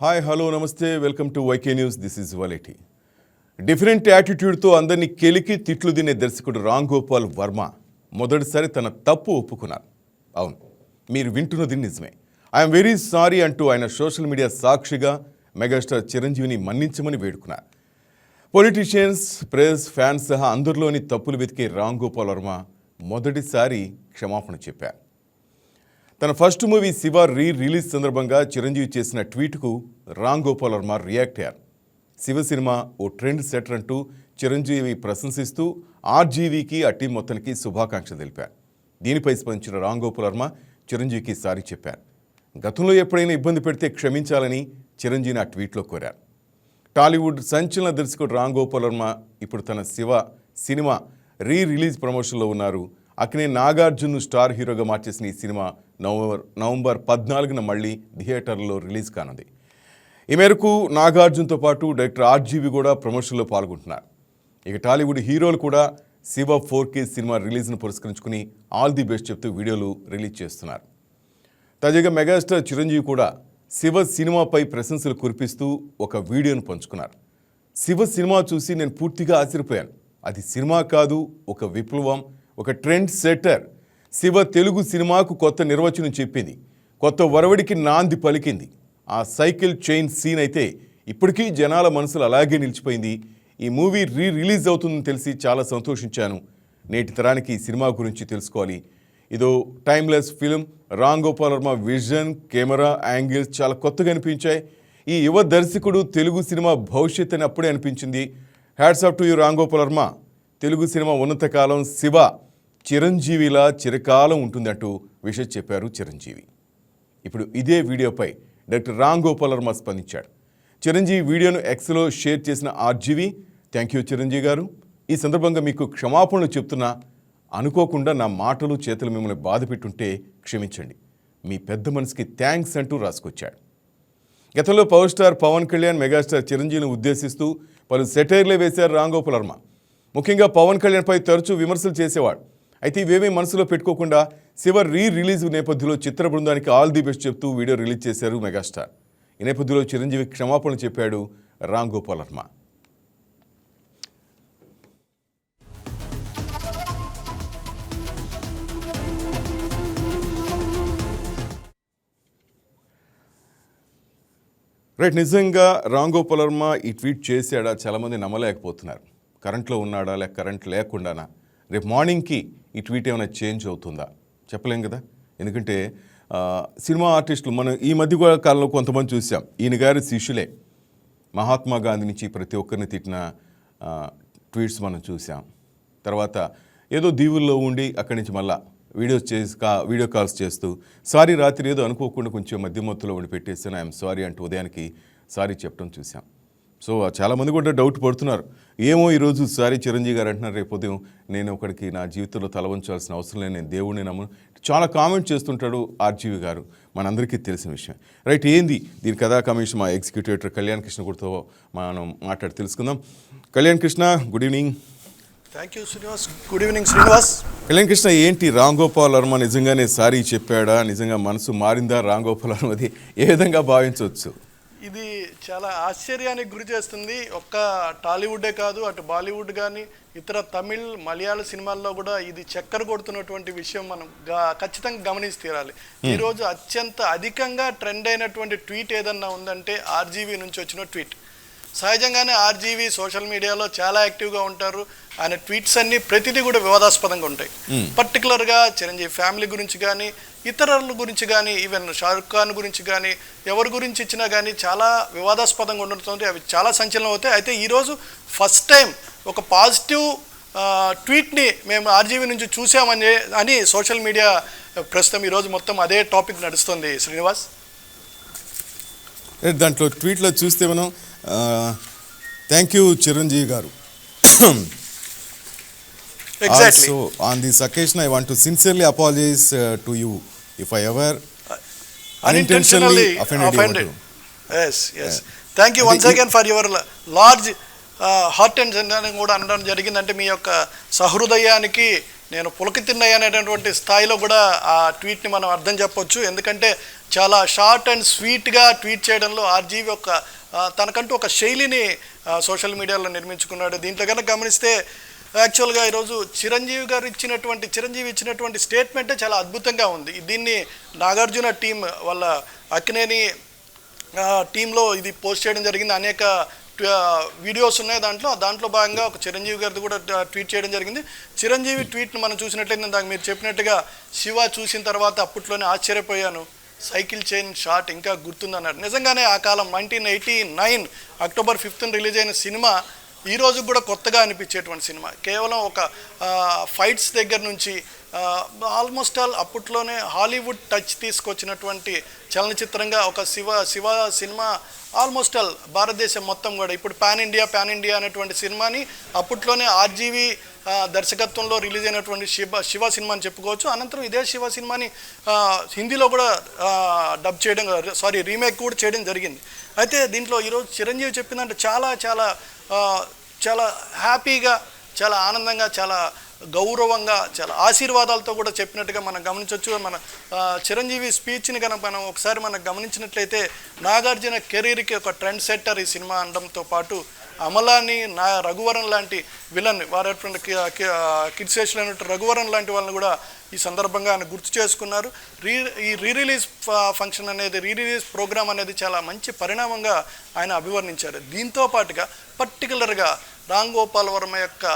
Hi hello నమస్తే welcome to YK News this is వాలిటీ different యాటిట్యూడ్తో అందరినీ కెలికి తిట్లు తినే దర్శకుడు రామ్ గోపాల్ వర్మ మొదటిసారి తన తప్పు ఒప్పుకున్నారు. అవును మీరు వింటున్నది నిజమే. ఐఎమ్ వెరీ సారీ అంటూ ఆయన సోషల్ మీడియా సాక్షిగా మెగాస్టార్ చిరంజీవిని మన్నించమని వేడుకున్నారు. పొలిటీషియన్స్ ప్రెస్ ఫ్యాన్స్ సహా అందరిలోని తప్పులు వెతికే రామ్ గోపాల్ వర్మ మొదటిసారి క్షమాపణ చెప్పారు. తన first movie Shiva re release సందర్భంగా చిరంజీవి చేసిన ట్వీట్కు రామ్ గోపాల్ వర్మ రియాక్ట్ అయ్యారు. శివ సినిమా ఓ ట్రెండ్ సెటర్ అంటూ చిరంజీవి ప్రశంసిస్తూ ఆర్జీవీకి ఆ టీం మొత్తానికి శుభాకాంక్షలు తెలిపారు. దీనిపై స్పందించిన రామ్ గోపాల్ వర్మ చిరంజీవికి సారీ చెప్పారు. గతంలో ఎప్పుడైనా ఇబ్బంది పెడితే క్షమించాలని చిరంజీవిని ఆ ట్వీట్లో కోరారు. టాలీవుడ్ సంచలన దర్శకుడు రామ్ గోపాల్ వర్మ ఇప్పుడు తన శివ సినిమా రీ రిలీజ్ ప్రమోషన్లో ఉన్నారు. అక్కనే నాగార్జున్ స్టార్ హీరోగా మార్చేసిన ఈ సినిమా నవంబర్ నవంబర్ పద్నాలుగున మళ్ళీ థియేటర్లో రిలీజ్ కానుంది. ఈ మేరకు నాగార్జున్తో పాటు డైరెక్టర్ ఆర్జీవి కూడా ప్రమోషన్లో పాల్గొంటున్నారు. ఇక టాలీవుడ్ హీరోలు కూడా శివ ఫోర్ కే సినిమా రిలీజ్ను పురస్కరించుకుని ఆల్ ది బెస్ట్ చెప్తూ వీడియోలు రిలీజ్ చేస్తున్నారు. తాజాగా మెగాస్టార్ చిరంజీవి కూడా శివ సినిమాపై ప్రశంసలు కురిపిస్తూ ఒక వీడియోను పంచుకున్నారు. శివ సినిమా చూసి నేను పూర్తిగా ఆశ్చర్యపోయాను. అది సినిమా కాదు ఒక విప్లవం. ఒక ట్రెండ్ సెటర్ శివ తెలుగు సినిమాకు కొత్త నిర్వచనం చెప్పింది. కొత్త వరవడికి నాంది పలికింది. ఆ సైకిల్ చైన్ సీన్ అయితే ఇప్పటికీ జనాల మనసులు అలాగే నిలిచిపోయింది. ఈ మూవీ రీ రిలీజ్ అవుతుందని తెలిసి చాలా సంతోషించాను. నేటి తరానికి ఈ సినిమా గురించి తెలుసుకోవాలి. ఇదో timeless film Ram Gopal Varma vision camera angles చాలా కొత్తగా అనిపించాయి. ఈ యువ దర్శకుడు తెలుగు సినిమా భవిష్యత్ అని అప్పుడే అనిపించింది. Hats off to you Ram Gopal Varma. Telugu cinema ఉన్నతకాలం Shiva. చిరంజీవిలా చిరకాలం ఉంటుందంటూ విషయం చెప్పారు చిరంజీవి. ఇప్పుడు ఇదే వీడియోపై డాక్టర్ రామ్ గోపాల్ వర్మ స్పందించాడు చిరంజీవి వీడియోను ఎక్స్లో షేర్ చేసిన ఆర్జీవి థ్యాంక్ యూ చిరంజీవి గారు. ఈ సందర్భంగా మీకు క్షమాపణలు చెప్తున్నా. అనుకోకుండా నా మాటలు చేతులు మిమ్మల్ని బాధ పెట్టుంటే క్షమించండి. మీ పెద్ద మనసుకి థ్యాంక్స్ అంటూ రాసుకొచ్చాడు. గతంలో power star Pawan Kalyan megastar చిరంజీవిని ఉద్దేశిస్తూ పలు సెటైర్లే వేశారు రామ్ గోపాల్ వర్మ. ముఖ్యంగా పవన్ కళ్యాణ్పై తరచూ విమర్శలు చేసేవాడు. అయితే ఇవేమీ మనసులో పెట్టుకోకుండా శివ రీ రిలీజ్ నేపథ్యంలో చిత్ర బృందానికి ఆల్ ది బెస్ట్ చెప్తూ వీడియో రిలీజ్ చేశారు మెగాస్టార్. ఈ నేపథ్యంలో చిరంజీవి క్షమాపణలు చెప్పాడు రామ్ గోపాల్ వర్మ. రైట్ నిజంగా రామ్ గోపాల్ వర్మ ఈ ట్వీట్ చేశాడా? చాలామంది నమ్మలేకపోతున్నారు. కరెంట్లో ఉన్నాడా? లేక కరెంట్ లేకుండానా? రేపు మార్నింగ్కి ఈ ట్వీట్ ఏమైనా చేంజ్ అవుతుందా? చెప్పలేం కదా? ఎందుకంటే సినిమా ఆర్టిస్టులు మనం ఈ మధ్య కాలంలో కొంతమంది చూసాం. ఈయన గారి శిష్యులే. మహాత్మా గాంధీ నుంచి ప్రతి ఒక్కరిని తిట్టిన ట్వీట్స్ మనం చూసాం. తర్వాత ఏదో దీవుల్లో ఉండి అక్కడి నుంచి మళ్ళా వీడియోస్ చేసి కా వీడియో కాల్స్ చేస్తూ సారీ రాత్రి ఏదో అనుకోకుండా కొంచెం మధ్యమత్తులో ఉండి పెట్టేసాను ఐఎమ్ సారీ అంటూ ఉదయానికి సారీ చెప్పడం చూసాం. సో చాలామంది కూడా డౌట్ పడుతున్నారు. ఏమో ఈరోజు సారీ చిరంజీవి గారు అంటున్నారు రేపు ఉదయం నేను ఒకడికి నా జీవితంలో తల వంచాల్సిన అవసరం లేదు నేను దేవుడిని నమ్మను. చాలా కామెంట్ చేస్తుంటాడు ఆర్జీవి గారు మనందరికీ తెలిసిన విషయం. రైట్ ఏంది? దీని కథా కమిషన్ మా ఎగ్జిక్యూటివ్ ఎడిటర్ కళ్యాణ్ కృష్ణ గురితో మనం మాట్లాడి తెలుసుకుందాం. Kalyan Krishna good evening. Thank you Srinivas good evening Srinivas Kalyan Krishna ఏంటి రామ్ గోపాల్ వర్మ నిజంగానే సారీ చెప్పాడా? నిజంగా మనసు మారిందా? రామ్ గోపాల్ వర్మది ఏ విధంగా భావించవచ్చు? ఇది చాలా ఆశ్చర్యానికి గురి చేస్తుంది. ఒక్క టాలీవుడే కాదు అటు బాలీవుడ్ కానీ ఇతర తమిళ్ మలయాళ సినిమాల్లో కూడా ఇది చక్కర కొడుతున్నటువంటి విషయం మనం ఖచ్చితంగా గమనించి తీరాలి. ఈరోజు అత్యంత అధికంగా ట్రెండ్ అయినటువంటి ట్వీట్ ఏదన్నా ఉందంటే ఆర్జీవీ నుంచి వచ్చిన ట్వీట్. సహజంగానే ఆర్జీవీ సోషల్ మీడియాలో చాలా యాక్టివ్గా ఉంటారు. ఆయన ట్వీట్స్ అన్ని ప్రతిదీ కూడా వివాదాస్పదంగా ఉంటాయి. పర్టికులర్గా చిరంజీవి ఫ్యామిలీ గురించి కానీ ఇతరుల గురించి కానీ ఈవెన్ షారుఖ్ ఖాన్ గురించి కానీ ఎవరి గురించి ఇచ్చినా కానీ చాలా వివాదాస్పదంగా ఉండటంతో అవి చాలా సంచలనం అవుతాయి. అయితే ఈరోజు ఫస్ట్ టైం ఒక పాజిటివ్ ట్వీట్ని మేము ఆర్జీవీ నుంచి చూసామని అని సోషల్ మీడియా ప్రస్తుతం ఈరోజు మొత్తం అదే టాపిక్ నడుస్తుంది. శ్రీనివాస్? దాంట్లో ట్వీట్లో చూస్తే మనం thank you Chiranjeevi garu. Exactly so on this occasion I want to sincerely apologise to you if I ever unintentionally offended offended. Yes, yes. Thank you అది once again for your large heart and అని కూడా అనడం జరిగిందంటే మీ యొక్క సహృదయానికి నేను పులకితిన్నయ్య అనేటటువంటి స్థాయిలో కూడా ఆ ట్వీట్ని మనం అర్థం చెప్పొచ్చు ఎందుకంటే చాలా షార్ట్ అండ్ స్వీట్గా ట్వీట్ చేయడంలో ఆర్జీవి ఆ, తనకంటూ ఒక శైలిని సోషల్ మీడియాలో నిర్మించుకున్నాడు దీంట్లో కనుక గమనిస్తే యాక్చువల్గా ఈరోజు చిరంజీవి గారు ఇచ్చినటువంటి చిరంజీవి ఇచ్చినటువంటి స్టేట్మెంటే చాలా అద్భుతంగా ఉంది. దీన్ని నాగార్జున టీం వాళ్ళ అక్కినేని టీంలో ఇది పోస్ట్ చేయడం జరిగింది. అనేక వీడియోస్ ఉన్నాయి దాంట్లో. దాంట్లో భాగంగా ఒక చిరంజీవి గారిది కూడా ట్వీట్ చేయడం జరిగింది. చిరంజీవి ట్వీట్ను మనం చూసినట్లయితే దానికి మీరు చెప్పినట్టుగా శివ చూసిన తర్వాత అప్పట్లోనే ఆశ్చర్యపోయాను. సైకిల్ చైన్ షాట్ ఇంకా గుర్తుందన్నారు. నిజంగానే ఆ కాలం నైన్టీన్ ఎయిటీ నైన్ అక్టోబర్ ఫిఫ్త్న రిలీజ్ అయిన సినిమా ఈరోజు కూడా కొత్తగా అనిపించేటువంటి సినిమా. కేవలం ఒక ఫైట్స్ దగ్గర నుంచి ఆల్మోస్ట్ ఆల్ అప్పట్లోనే హాలీవుడ్ టచ్ తీసుకొచ్చినటువంటి చలనచిత్రంగా ఒక Shiva Shiva cinema almost all భారతదేశం మొత్తం కూడా ఇప్పుడు పాన్ ఇండియా పాన్ ఇండియా అనేటువంటి సినిమాని అప్పట్లోనే ఆర్జీవి దర్శకత్వంలో రిలీజ్ అయినటువంటి శివ శివ సినిమా అని చెప్పుకోవచ్చు. అనంతరం ఇదే శివ సినిమాని హిందీలో కూడా డబ్ చేయడం సారీ రీమేక్ కూడా చేయడం జరిగింది. అయితే దీంట్లో ఈరోజు చిరంజీవి చెప్పిందంటే చాలా చాలా చాలా హ్యాపీగా చాలా ఆనందంగా చాలా గౌరవంగా చాలా ఆశీర్వాదాలతో కూడా చెప్పినట్టుగా మనం గమనించవచ్చు మన చిరంజీవి స్పీచ్ని కనుక మనం ఒకసారి మనం గమనించినట్లయితే నాగార్జున కెరీర్కి ఒక ట్రెండ్ సెట్టర్ ఈ సినిమా అనడంతో పాటు అమలాని నా రఘువరన్ లాంటి విలన్ వారేటువంటి కిడ్ స్టేషన్ రఘువరన్ లాంటి వాళ్ళని కూడా ఈ సందర్భంగా ఆయన గుర్తు చేసుకున్నారు. రీ ఈ రీ రిలీజ్ ఫంక్షన్ అనేది రీ రిలీజ్ ప్రోగ్రామ్ అనేది చాలా మంచి పరిణామంగా ఆయన అభివర్ణించారు. దీంతో పాటుగా పర్టికులర్గా రామ్ గోపాల్ వర్మ యొక్క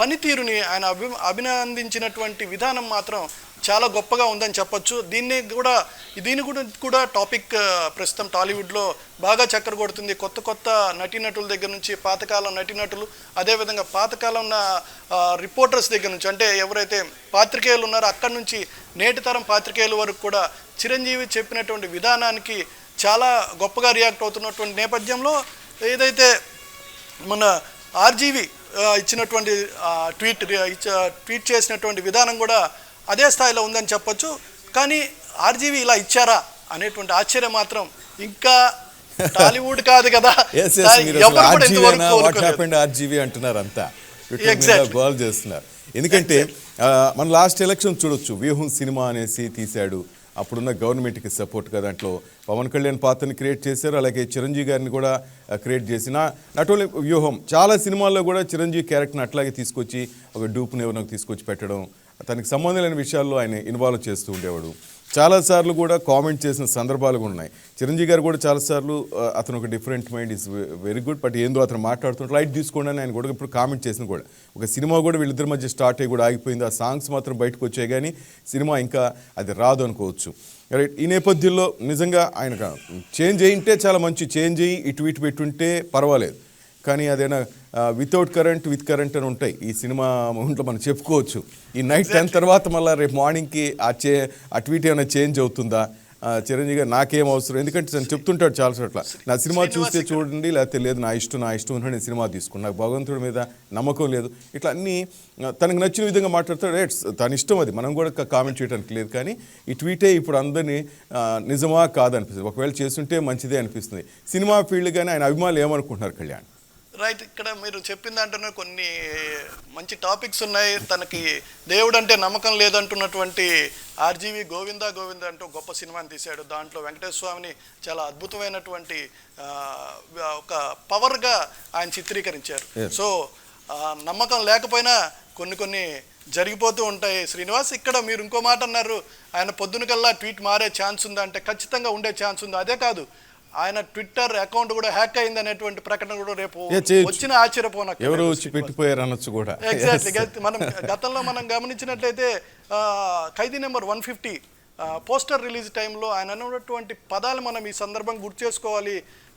పనితీరుని ఆయన అభి అభినందించినటువంటి విధానం మాత్రం చాలా గొప్పగా ఉందని చెప్పొచ్చు. దీన్ని కూడా దీని కూడా కూడా టాపిక్ ప్రస్తుతం టాలీవుడ్లో బాగా చక్కర కొడుతుంది. కొత్త కొత్త నటీనటుల దగ్గర నుంచి పాతకాలం నటీనటులు అదేవిధంగా పాతకాలం ఉన్న రిపోర్టర్స్ దగ్గర నుంచి అంటే ఎవరైతే పాత్రికేయులు ఉన్నారో అక్కడి నుంచి నేటి తరం పాత్రికేయుల వరకు కూడా చిరంజీవి చెప్పినటువంటి విధానానికి చాలా గొప్పగా రియాక్ట్ అవుతున్నటువంటి నేపథ్యంలో ఏదైతే మన ఆర్జీవి ఇచ్చినటువంటి ట్వీట్ రి- ట్వీట్ చేసినటువంటి విధానం కూడా అదే స్థాయిలో ఉందని చెప్పొచ్చు. కానీ ఆర్జీవి ఇలా ఇచ్చారా అనేటువంటి ఆశ్చర్యం మాత్రం ఇంకా టాలీవుడ్ కాదు కదా. ఆర్జీవీ అంటున్నారు అంతా. గోల్ చేస్తున్నారు. ఎందుకంటే మన లాస్ట్ ఎలక్షన్ చూడొచ్చు. వ్యూహం సినిమా అనేసి తీశాడు. అప్పుడున్న గవర్నమెంట్కి సపోర్ట్గా దాంట్లో పవన్ కళ్యాణ్ పాత్రని క్రియేట్ చేశారు. అలాగే చిరంజీవి గారిని కూడా క్రియేట్ చేసిన నాట్ ఓన్లీ వ్యూహం చాలా సినిమాల్లో కూడా చిరంజీవి క్యారెక్టర్ని అట్లాగే తీసుకొచ్చి ఒక డూప్ని ఎవరినో తీసుకొచ్చి పెట్టడం తనకి సంబంధం లేని విషయాల్లో ఆయన ఇన్వాల్వ్ చేస్తూ ఉండేవాడు. చాలాసార్లు కూడా కామెంట్ చేసిన సందర్భాలు కూడా ఉన్నాయి. చిరంజీవి గారు కూడా చాలాసార్లు అతను ఒక different mind is very good but ఏందో అతను మాట్లాడుతుంటే లైట్ తీసుకోండి అని ఆయన కూడా ఇప్పుడు కామెంట్ చేసిన కూడా. ఒక సినిమా కూడా వీళ్ళిద్దరి మధ్య స్టార్ట్ అయ్యి కూడా ఆగిపోయింది. ఆ సాంగ్స్ మాత్రం బయటకు వచ్చాయి కానీ సినిమా ఇంకా అది రాదు అనుకోవచ్చు. రైట్ ఈ నేపథ్యంలో నిజంగా ఆయన చేంజ్ అయ్యింటే చాలా మంచి. చేంజ్ అయ్యి ఇటు ఇటు పెట్టుంటే పర్వాలేదు. కానీ అదేనా వితౌట్ కరెంట్ విత్ కరెంట్ అని ఉంటాయి. ఈ సినిమా మూమెంట్లో మనం చెప్పుకోవచ్చు. ఈ నైట్ టెన్ తర్వాత మళ్ళీ రేపు మార్నింగ్కి ఆ చే ఆ ట్వీట్ ఏమైనా చేంజ్ అవుతుందా? చిరంజీవి గారు నాకేం అవసరం? ఎందుకంటే తను చెప్తుంటాడు చాలా చోట్ల. నా సినిమా చూస్తే చూడండి లేకపోతే లేదు నా ఇష్టం నా ఇష్టం నేను సినిమా తీసుకున్నాను నాకు భగవంతుడి మీద నమ్మకం లేదు. ఇట్లా అన్నీ తనకు నచ్చిన విధంగా మాట్లాడతాడు. రైట్స్ తన ఇష్టం అది. మనం కూడా కామెంట్ చేయడానికి లేదు. కానీ ఈ ట్వీటే ఇప్పుడు అందరినీ నిజమా కాదనిపిస్తుంది. ఒకవేళ చేస్తుంటే మంచిదే అనిపిస్తుంది. సినిమా ఫీల్డ్ కానీ ఆయన అభిమానులు ఏమనుకుంటున్నారు కళ్యాణ్? రైట్ ఇక్కడ మీరు చెప్పిన దాంట్లోనే కొన్ని మంచి టాపిక్స్ ఉన్నాయి. తనకి దేవుడు అంటే నమ్మకం లేదంటున్నటువంటి ఆర్జీవి గోవిందా గోవింద అంటూ గొప్ప సినిమాని తీశాడు. దాంట్లో వెంకటేశ్వర స్వామిని చాలా అద్భుతమైనటువంటి ఒక పవర్గా ఆయన చిత్రీకరించారు. సో నమ్మకం లేకపోయినా కొన్ని కొన్ని జరిగిపోతూ ఉంటాయి. శ్రీనివాస్ ఇక్కడ మీరు ఇంకో మాట అన్నారు. ఆయన పొద్దున కల్లా ట్వీట్ మారే ఛాన్స్ ఉందా అంటే ఖచ్చితంగా ఉండే ఛాన్స్ ఉంది. అదే కాదు ఆయన ట్విట్టర్ అకౌంట్ కూడా హ్యాక్ అయింది అనేటువంటి ప్రకటన కూడా రేపు. వచ్చిన ఆశ్చర్యపోనక్క ఎవరు వచ్చి పెట్టిపోయారు అనొచ్చు కూడా. ఎగ్జాక్ట్లీ మనం గతంలో మనం గమనించినట్లయితే Khaidi number one fifty poster release టైంలో ఆయన అన్నటువంటి పదాలు మనం ఈ సందర్భం గుర్తు చేసుకోవాలి.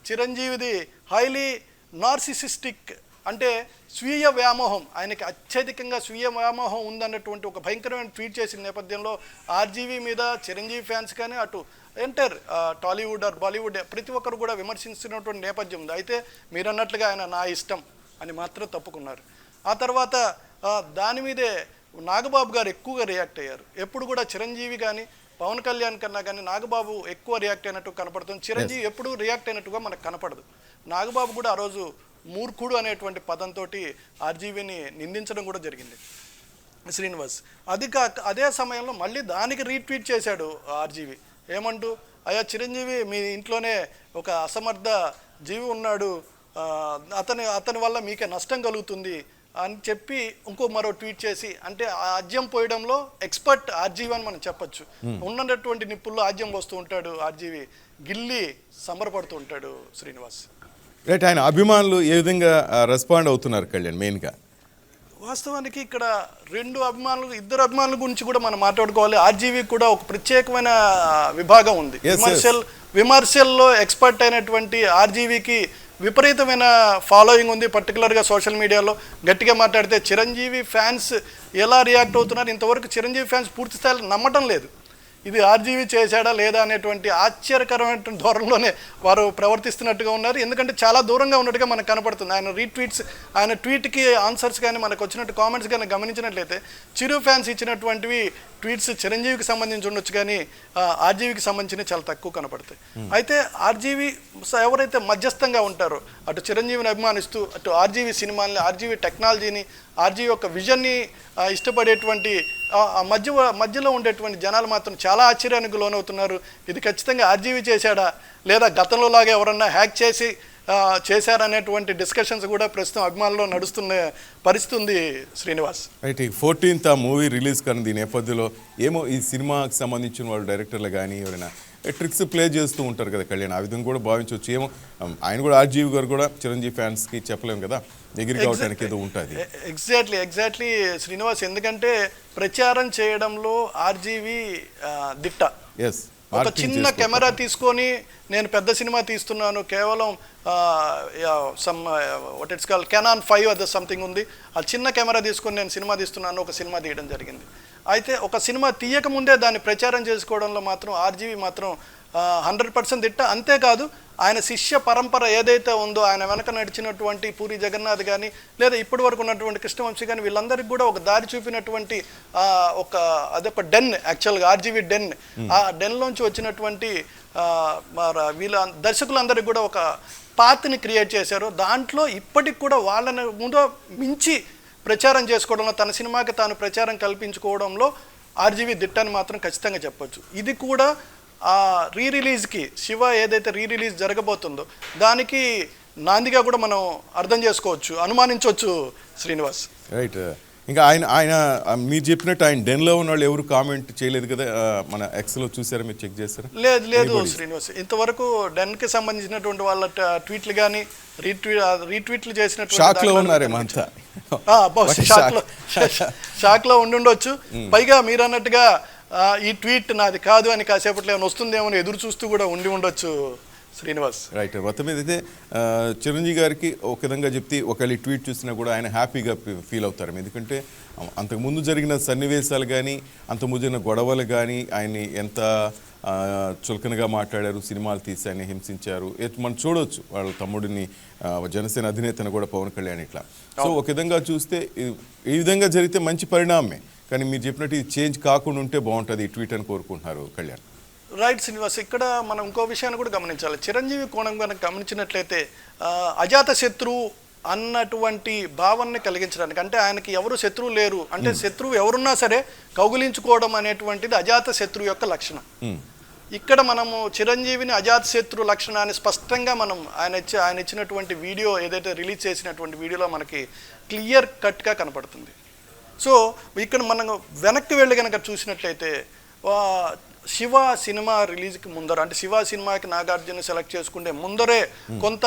చిరంజీవిది హైలీ నార్సిసిస్టిక్ అంటే స్వీయ వ్యామోహం. ఆయనకి అత్యధికంగా స్వీయ వ్యామోహం ఉందన్నటువంటి ఒక భయంకరమైన ట్వీట్ చేసిన నేపథ్యంలో ఆర్జీవీ మీద చిరంజీవి ఫ్యాన్స్ కానీ అటు ఎంటర్ టాలీవుడ్ ఆర్ బాలీవుడ్ ప్రతి ఒక్కరు కూడా విమర్శిస్తున్నటువంటి నేపథ్యం ఉంది. అయితే మీరు అన్నట్లుగా ఆయన నా ఇష్టం అని మాత్రం తప్పుకున్నారు. ఆ తర్వాత దాని మీదే నాగబాబు గారు ఎక్కువగా రియాక్ట్ అయ్యారు. ఎప్పుడు కూడా చిరంజీవి కానీ పవన్ కళ్యాణ్ కన్నా కానీ నాగబాబు ఎక్కువ రియాక్ట్ అయినట్టు కనపడుతుంది చిరంజీవి ఎప్పుడు రియాక్ట్ అయినట్టుగా మనకు కనపడదు. నాగబాబు కూడా ఆ రోజు మూర్ఖుడు అనేటువంటి పదంతో ఆర్జీవీని నిందించడం కూడా జరిగింది. శ్రీనివాస్. అది కాక అదే సమయంలో మళ్ళీ దానికి రీట్వీట్ చేశాడు ఆర్జీవి. ఏమంటూ అయ్యా చిరంజీవి మీ ఇంట్లోనే ఒక అసమర్థ జీవి ఉన్నాడు. అతని అతని వల్ల మీకే నష్టం కలుగుతుంది అని చెప్పి ఇంకో మరో ట్వీట్ చేసి అంటే ఆ ఆజ్యం పోయడంలో ఎక్స్పర్ట్ ఆర్జీవి అని మనం చెప్పొచ్చు. ఉన్నటువంటి నిప్పుల్లో ఆజ్యం వస్తూ ఉంటాడు ఆర్జీవి. గిల్లి సంబరపడుతూ ఉంటాడు శ్రీనివాస్. రైట్ ఆయన అభిమానులు ఏ విధంగా రెస్పాండ్ అవుతున్నారు కళ్యాణ్ మెయిన్గా వాస్తవానికి ఇక్కడ రెండు అభిమానులు ఇద్దరు అభిమానుల గురించి కూడా మనం మాట్లాడుకోవాలి. ఆర్జీవి కూడా ఒక ప్రత్యేకమైన విభాగం ఉంది. విమర్శల్ విమర్శల్లో ఎక్స్పర్ట్ అయినటువంటి ఆర్జీవికి విపరీతమైన ఫాలోయింగ్ ఉంది. పర్టికులర్గా సోషల్ మీడియాలో గట్టిగా మాట్లాడితే చిరంజీవి ఫ్యాన్స్ ఎలా రియాక్ట్ అవుతున్నారు? ఇంతవరకు చిరంజీవి ఫ్యాన్స్ పూర్తి స్థాయిలో నమ్మటం లేదు. ఇది ఆర్జీవి చేశాడా లేదా అనేటువంటి ఆశ్చర్యకరమైనటువంటి ధోరణిలోనే వారు ప్రవర్తిస్తున్నట్టుగా ఉన్నారు. ఎందుకంటే చాలా దూరంగా ఉన్నట్టుగా మనకు కనపడుతుంది. ఆయన రీట్వీట్స్ ఆయన ట్వీట్కి ఆన్సర్స్ కానీ మనకు వచ్చినట్టు కామెంట్స్ కానీ గమనించినట్లయితే చిరు ఫ్యాన్స్ ఇచ్చినటువంటివి ట్వీట్స్ చిరంజీవికి సంబంధించి ఉండొచ్చు కానీ ఆర్జీవికి సంబంధించిన చాలా తక్కువ కనపడతాయి. అయితే ఆర్జీవి ఎవరైతే మధ్యస్థంగా ఉంటారో అటు చిరంజీవిని అభిమానిస్తూ అటు ఆర్జీవి సినిమాల్ని ఆర్జీవి టెక్నాలజీని ఆర్జీ యొక్క విజన్ని ఇష్టపడేటువంటి ఆ మధ్య మధ్యలో ఉండేటువంటి జనాలు మాత్రం చాలా ఆశ్చర్యానికి లోనవుతున్నారు. ఇది ఖచ్చితంగా ఆర్జీవి చేశాడా? లేదా గతంలో లాగా ఎవరన్నా హ్యాక్ చేసి చేశారనేటువంటి డిస్కషన్స్ కూడా ప్రస్తుతం అభిమానుల్లో నడుస్తున్న పరిస్థితి ఉంది శ్రీనివాస్. రైట్ ఈ ఫోర్టీన్త్ ఆ మూవీ రిలీజ్ కానీ ఈ నేపథ్యంలో. ఏమో ఈ సినిమాకి సంబంధించిన వాళ్ళు డైరెక్టర్లు కానీ ఎవరైనా ట్రిక్స్ ప్లే చేస్తూ ఉంటారు కదా కళ్యాణ్. ఆ విధంగా కూడా భావించవచ్చు. ఏమో ఆయన కూడా ఆర్జీవి గారు కూడా చిరంజీవి ఫ్యాన్స్కి చెప్పలేము కదా. దగ్గర కావడానికి ఏదో ఉంటుంది. Exactly exactly Srinivas. ఎందుకంటే ప్రచారం చేయడంలో ఆర్జీవి దిట్ట. ఎస్ ఒక చిన్న కెమెరా తీసుకొని నేను పెద్ద సినిమా తీస్తున్నాను. కేవలం somewhat it's call Canon five అదే సంథింగ్ ఉంది. ఆ చిన్న కెమెరా తీసుకొని నేను సినిమా తీస్తున్నాను. ఒక సినిమా తీయడం జరిగింది. అయితే ఒక సినిమా తీయక ముందే దాన్ని ప్రచారం చేసుకోవడంలో మాత్రం ఆర్జీవి మాత్రం హండ్రెడ్ పర్సెంట్ తిట్ట. అంతేకాదు ఆయన శిష్య పరంపర ఏదైతే ఉందో ఆయన వెనక నడిచినటువంటి పూరి జగన్నాథ్ కానీ లేదా ఇప్పటి వరకు ఉన్నటువంటి కృష్ణవంశీ కానీ వీళ్ళందరికీ కూడా ఒక దారి చూపినటువంటి ఒక అదొక డెన్ యాక్చువల్గా ఆర్జీవి డెన్. ఆ డెన్లోంచి వచ్చినటువంటి వీళ్ళ దర్శకులందరికీ కూడా ఒక పాత్ని క్రియేట్ చేశారు. దాంట్లో ఇప్పటికి కూడా వాళ్ళని ముందు మించి ప్రచారం చేసుకోవడంలో తన సినిమాకి తాను ప్రచారం కల్పించుకోవడంలో ఆర్జీవి దిట్టని మాత్రం ఖచ్చితంగా చెప్పొచ్చు. ఇది కూడా ఆ రీ రిలీజ్కి శివ ఏదైతే రీ రిలీజ్ జరగబోతుందో దానికి నాందిగా కూడా మనం అర్థం చేసుకోవచ్చు అనుమానించవచ్చు శ్రీనివాస్. రైట్ ఇంకా ఆయన ఆయన మీరు చెప్పినట్టు ఆయన డెన్లో ఉన్న వాళ్ళు ఎవరు కామెంట్ చేయలేదు కదా? మన ఎక్స్లో చూసారా? మీరు చెక్ చేస్తారా లేదు లేదు శ్రీనివాస్. ఇంతవరకు డెన్కి సంబంధించినటువంటి వాళ్ళ ట్వీట్లు కానీ రీట్వీ రీట్వీట్లు చేసినటువంటి షాక్లో దాని వల్ల ఉన్నారేమో అంతా ఆ, బహుశా షాక్ లో షాక్ లో ఉండుండొచ్చు. పైగా మీరు అన్నట్టుగా ఈ ట్వీట్ నాది కాదు అని కాసేపట్లో ఏమైనా వస్తుందేమో ఎదురు చూస్తూ కూడా ఉండి ఉండొచ్చు. శ్రీనివాస్. రైట్ మొత్తం మీద అయితే చిరంజీవి గారికి ఒక విధంగా చెప్తే ఒకవేళ ట్వీట్ చూసినా కూడా ఆయన హ్యాపీగా ఫీల్ అవుతారు. ఎందుకంటే అంతకుముందు జరిగిన సన్నివేశాలు కానీ అంతకుముందు జరిగిన గొడవలు కానీ ఆయన్ని ఎంత చులకనగా మాట్లాడారు సినిమాలు తీసి ఆయన హింసించారు మనం చూడొచ్చు వాళ్ళ తమ్ముడిని జనసేన అధినేతను కూడా పవన్ కళ్యాణ్ ఇట్లా. సో ఒక విధంగా చూస్తే ఈ- ఈ విధంగా జరిగితే మంచి పరిణామమే కానీ మీరు చెప్పినట్టు ఇది చేంజ్ కాకుండా ఉంటే బాగుంటుంది ఈ ట్వీట్ అని కోరుకుంటున్నారు కళ్యాణ్. రైట్ శ్రీనివాస్ ఇక్కడ మనం ఇంకో విషయాన్ని కూడా గమనించాలి. చిరంజీవి కోణం కనుక గమనించినట్లయితే అజాత శత్రువు అన్నటువంటి భావనని కలిగించడానికి అంటే ఆయనకి ఎవరు శత్రువు లేరు అంటే శత్రువు ఎవరున్నా సరే కౌగులించుకోవడం అనేటువంటిది అజాత శత్రువు యొక్క లక్షణం. ఇక్కడ మనము చిరంజీవిని అజాత శత్రు లక్షణాన్ని స్పష్టంగా మనం ఆయన ఇచ్చి ఆయన ఇచ్చినటువంటి వీడియో ఏదైతే రిలీజ్ చేసినటువంటి వీడియోలో మనకి క్లియర్ కట్గా కనపడుతుంది. సో ఇక్కడ మనం వెనక్కి వెళ్ళి కనుక చూసినట్లయితే శివ సినిమా రిలీజ్కి ముందర అంటే శివ సినిమాకి నాగార్జున సెలెక్ట్ చేసుకుంటే ముందరే కొంత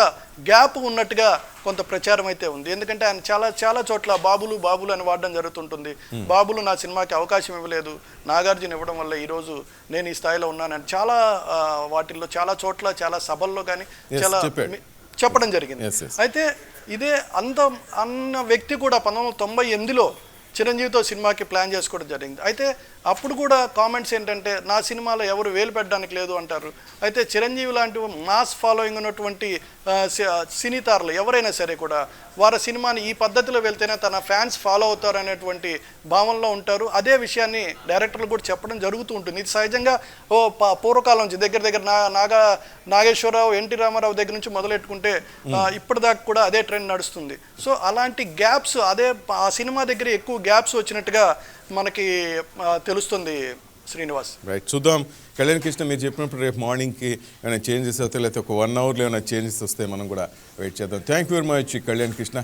గ్యాప్ ఉన్నట్టుగా కొంత ప్రచారం అయితే ఉంది. ఎందుకంటే ఆయన చాలా చాలా చోట్ల బాబులు బాబులు అని వాడడం జరుగుతుంటుంది. బాబులు నా సినిమాకి అవకాశం ఇవ్వలేదు. నాగార్జున ఇవ్వడం వల్ల ఈరోజు నేను ఈ స్థాయిలో ఉన్నానని చాలా వాటిల్లో చాలా చోట్ల చాలా సభల్లో కానీ చాలా చెప్పాడు. జరిగింది. అయితే ఇదే అంత అన్న వ్యక్తి కూడా పంతొమ్మిది వందల తొంభై ఎనిమిదిలో చిరంజీవితో సినిమాకి ప్లాన్ చేసుకోవడం జరిగింది. అయితే అప్పుడు కూడా కామెంట్స్ ఏంటంటే నా సినిమాలో ఎవరు వేలు పెట్టడానికి లేదు అంటారు. అయితే చిరంజీవి లాంటి మాస్ ఫాలోయింగ్ ఉన్నటువంటి ఆ, సి- సినీ తారలు ఎవరైనా సరే కూడా వారి సినిమాని ఈ పద్ధతిలో వెళ్తేనే తన ఫ్యాన్స్ ఫాలో అవుతారు అనేటువంటి భావనలో ఉంటారు. అదే విషయాన్ని డైరెక్టర్లు కూడా చెప్పడం జరుగుతూ ఉంటుంది. ఇది సహజంగా ఓ పూర్వకాలం నుంచి దగ్గర దగ్గర నా నాగా నాగేశ్వరరావు ఎన్టీ రామారావు దగ్గర నుంచి మొదలెట్టుకుంటే ఇప్పటిదాకా కూడా అదే ట్రెండ్ నడుస్తుంది. సో అలాంటి గ్యాప్స్ అదే ఆ సినిమా దగ్గర ఎక్కువ గ్యాప్స్ వచ్చినట్టుగా మనకి తెలుస్తుంది శ్రీనివాస్. రైట్ చూద్దాం. కళ్యాణ్ కృష్ణ మీరు చెప్పినప్పుడు రేపు మార్నింగ్కి ఏమైనా చేంజెస్ వస్తే లేకపోతే ఒక వన్ అవర్లో ఏమైనా చేంజెస్ వస్తే మనం కూడా వెయిట్ చేద్దాం. Thank you very much Kalyan Krishna.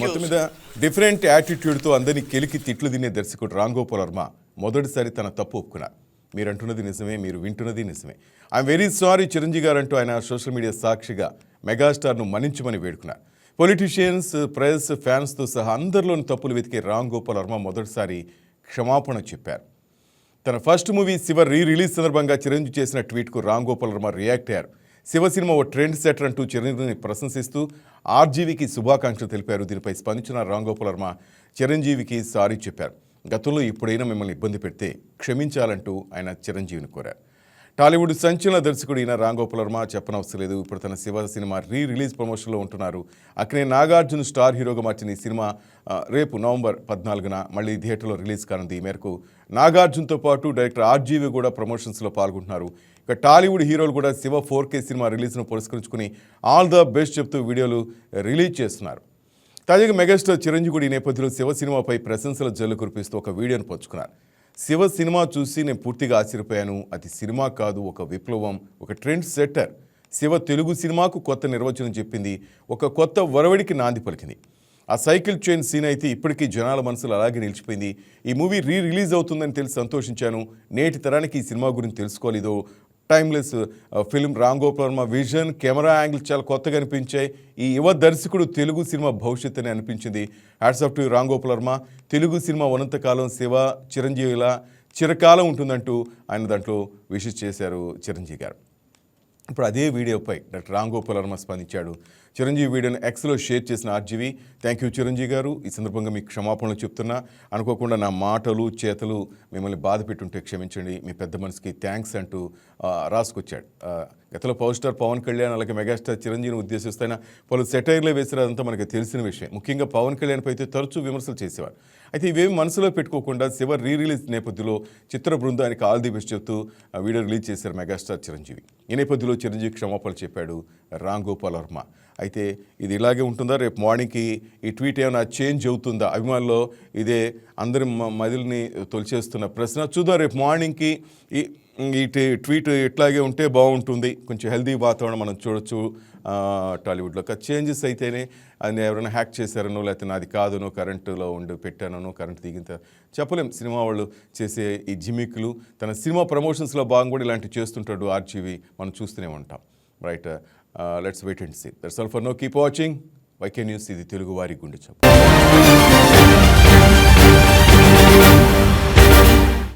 మొత్తం మీద డిఫరెంట్ యాటిట్యూడ్తో అందరినీ కెలికి తిట్లు తినే దర్శకుడు రామ్ గోపాల్ వర్మ మొదటిసారి తన తప్పు ఒప్పుకున్నారు. మీరు అంటున్నది నిజమే మీరు వింటున్నది నిజమే. ఐఎమ్ వెరీ సారీ చిరంజీవి గారు అంటూ ఆయన సోషల్ మీడియా సాక్షిగా మెగాస్టార్ను మన్నించమని వేడుకున్నారు. పొలిటీషియన్స్ ప్రెస్ ఫ్యాన్స్తో సహా అందరిలోని తప్పులు వెతికే రామ్ గోపాల్ వర్మ మొదటిసారి క్షమాపణ చెప్పారు. తన first movie Shiva re release సందర్భంగా చిరంజీవి చేసిన ట్వీట్కు రామ్ గోపాల్ వర్మ రియాక్ట్ అయ్యారు. శివ సినిమా ఓ ట్రెండ్ సెటర్ అంటూ చిరంజీవిని ప్రశంసిస్తూ ఆర్జీవికి శుభాకాంక్షలు తెలిపారు. దీనిపై స్పందించిన రామ్ గోపాల్ వర్మ చిరంజీవికి సారీ చెప్పారు. గతంలో ఇప్పుడైనా మిమ్మల్ని ఇబ్బంది పెడితే క్షమించాలంటూ ఆయన చిరంజీవిని కోరారు. టాలీవుడ్ సంచలన దర్శకుడు ఈయన రాంగోపాల్ వర్మ చెప్పనవసరం లేదు. ఇప్పుడు తన శివ సినిమా రీ రిలీజ్ ప్రమోషన్లో ఉంటున్నారు. అక్కడే నాగార్జున స్టార్ హీరోగా మార్చిన ఈ సినిమా రేపు నవంబర్ పద్నాలుగున మళ్ళీ థియేటర్లో రిలీజ్ కానుంది. ఈ మేరకు నాగార్జునతో పాటు డైరెక్టర్ ఆర్జీవి కూడా ప్రమోషన్స్లో పాల్గొంటున్నారు. ఇక టాలీవుడ్ హీరోలు కూడా శివ ఫోర్ కే సినిమా రిలీజ్ను పురస్కరించుకుని ఆల్ ద బెస్ట్ చెప్తూ వీడియోలు రిలీజ్ చేస్తున్నారు. తాజాగా మెగాస్టార్ చిరంజీవి ఈ నేపథ్యంలో శివ సినిమాపై ప్రశంసల జల్లు కురిపిస్తూ ఒక వీడియోను పంచుకున్నారు. శివ సినిమా చూసి నేను పూర్తిగా ఆశ్చర్యపోయాను. అది సినిమా కాదు ఒక విప్లవం ఒక ట్రెండ్ సెట్టర్ శివ తెలుగు సినిమాకు కొత్త నిర్వచనం చెప్పింది. ఒక కొత్త వరవడికి నాంది పలికింది. ఆ సైకిల్ చైన్ సీన్ అయితే ఇప్పటికీ జనాల మనసులో అలాగే నిలిచిపోయింది. ఈ మూవీ రీ రిలీజ్ అవుతుందని తెలిసి సంతోషించాను. నేటి తరానికి ఈ సినిమా గురించి తెలుసుకోలేదో timeless film Ram Gopal Varma vision camera angle చాలా కొత్తగా అనిపించాయి. ఈ యువ దర్శకుడు తెలుగు సినిమా భవిష్యత్తు అని అనిపించింది hats off off to Ram Gopal Varma Telugu cinema ఉన్నంతకాలం శివ చిరంజీవిలా చిరకాలం ఉంటుందంటూ ఆయన దాంట్లో విషెస్ చేశారు చిరంజీవి గారు. ఇప్పుడు అదే వీడియోపై డాక్టర్ రామ్ గోపాల్ వర్మ స్పందించాడు. చిరంజీవి వీడియోని ఎక్స్లో షేర్ చేసిన ఆర్జీవి థ్యాంక్ యూ చిరంజీవి గారు. ఈ సందర్భంగా మీకు క్షమాపణలు చెప్తున్నా. అనుకోకుండా నా మాటలు చేతలు మిమ్మల్ని బాధ పెట్టుంటే క్షమించండి. మీ పెద్ద మనసుకి థ్యాంక్స్ అంటూ రాసుకొచ్చాడు. గతంలో పవర్ స్టార్ పవన్ కళ్యాణ్ అలాగే మెగాస్టార్ చిరంజీవిని ఉద్దేశిస్తున్న పలు సెటైర్లే వేసినదంతా మనకు తెలిసిన విషయం. ముఖ్యంగా పవన్ కళ్యాణ్పై అయితే తరచూ విమర్శలు చేసేవారు. అయితే ఇవేమి మనసులో పెట్టుకోకుండా శివ రీ రిలీజ్ నేపథ్యంలో చిత్ర బృందానికి ఆల్ ది బెస్ట్ చెప్తూ వీడియో రిలీజ్ చేశారు మెగాస్టార్ చిరంజీవి. ఈ నేపథ్యంలో చిరంజీవి క్షమాపణలు చెప్పాడు రామ్ గోపాల్ వర్మ. అయితే ఇది ఇలాగే ఉంటుందా? రేపు మార్నింగ్కి ఈ ట్వీట్ ఏమైనా చేంజ్ అవుతుందా? అభిమానుల్లో ఇదే అందరి మ- మదిల్ని తొలిచేస్తున్న ప్రశ్న. చూద్దాం రేపు మార్నింగ్కి ఈ ఈ ట్వీట్ ఇట్లాగే ఉంటే బాగుంటుంది. కొంచెం హెల్దీ వాతావరణం మనం చూడొచ్చు. టాలీవుడ్లో టాలీవుడ్లో చేంజెస్ అయితేనే అది ఎవరైనా హ్యాక్ చేశారనో లేకపోతే నాది కాదునో కరెంటులో ఉండి పెట్టానో కరెంట్ దిగిన చెప్పలేం. సినిమా వాళ్ళు చేసే ఈ జిమిక్లు తన సినిమా ప్రమోషన్స్లో భాగం కూడా ఇలాంటివి చేస్తుంటాడు ఆర్జీవి. మనం చూస్తూనే ఉంటాం. Right? Let's wait and see that's all for now keep watching YK News ఇది తెలుగు వారి గుండె చెప్పు